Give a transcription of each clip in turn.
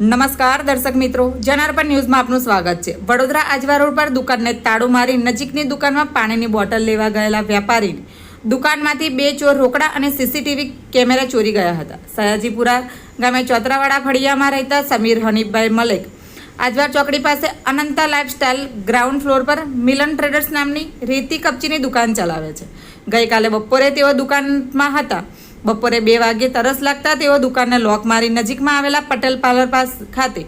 નમસ્કાર દર્શક મિત્રો, જનાર્પણ ન્યૂઝમાં આપનું સ્વાગત છે. વડોદરા આજવા રોડ પર દુકાનને તાળું મારી નજીકની દુકાનમાં પાણીની બોટલ લેવા ગયેલા વેપારીને દુકાનમાંથી બે ચોર રોકડા અને સીસીટીવી કેમેરા ચોરી ગયા હતા. સયાજીપુરા ગામે ચોતરાવાડા ફળિયામાં રહેતા સમીર હનીફભાઈ મલેક આજવાર ચોકડી પાસે અનંતા લાઇફસ્ટાઇલ ગ્રાઉન્ડ ફ્લોર પર મિલન ટ્રેડર્સ નામની રેતી કપચીની દુકાન ચલાવે છે. ગઈકાલે બપોરે તેઓ દુકાનમાં હતા. બપોરે બે વાગ્યે તરસ લાગતા તેઓ દુકાનને લોક મારી નજીકમાં આવેલા પટેલ પાર્લર પાસ ખાતે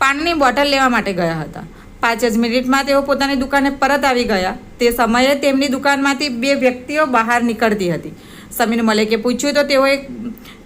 પાણીની બોટલ લેવા માટે ગયા હતા. પાંચ જ મિનિટમાં તેઓ પોતાની દુકાને પરત આવી ગયા. તે સમયે તેમની દુકાનમાંથી બે વ્યક્તિઓ બહાર નીકળતી હતી. સમીર મલેકે પૂછ્યું તો તેઓએ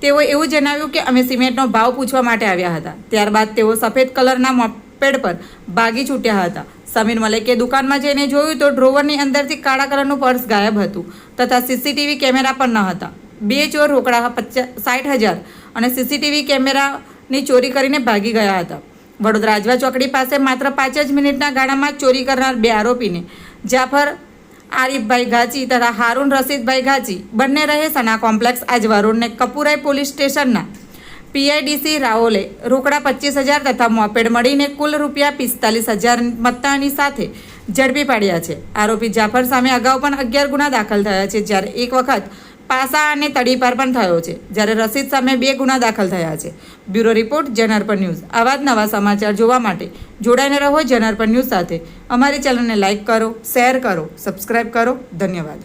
તેઓએ એવું જણાવ્યું કે અમે સિમેન્ટનો ભાવ પૂછવા માટે આવ્યા હતા. ત્યારબાદ તેઓ સફેદ કલરના મોપેડ પર ભાગી છૂટ્યા હતા. સમીર મલેકે દુકાનમાં જઈને જોયું તો ડ્રોવરની અંદરથી કાળા કલરનું પર્સ ગાયબ હતું તથા સીસીટીવી કેમેરા પણ ન હતા. બે ચોર રોકડા પચાસ સાઠ હજાર અને સીસીટીવી કેમેરાની ચોરી કરીને ભાગી ગયા હતા. વડોદરા આજવા ચોકડી પાસે માત્ર પાંચ જ મિનિટના ગાળામાં ચોરી કરનાર બે આરોપીને જાફર આરીફભાઈ ઘાચી તથા હારૂન રશીદભાઈ ઘાચી બંને રહે સના કોમ્પ્લેક્સ આજવા રોડને કપુરાઈ પોલીસ સ્ટેશનના પીઆઈડીસી રાઓલે રોકડા પચીસ હજાર તથા મોપેડ મળીને કુલ રૂપિયા પિસ્તાલીસ હજાર મત્તાની સાથે ઝડપી પાડ્યા છે. આરોપી જાફર સામે અગાઉ પણ અગિયાર ગુના દાખલ થયા છે, જ્યારે એક વખત પાસા અને તડીપાર પણ થયો છે. જ્યારે રસીદ સામે બે ગુના દાખલ થયા છે. Bureau report Janarpan news. આવા જ નવા સમાચાર જોવા માટે જોડાઈને રહો જનાર્પણ ન્યૂઝ સાથે. અમારી ચેનલને લાઇક કરો, શેર કરો, સબસ્ક્રાઇબ કરો. ધન્યવાદ.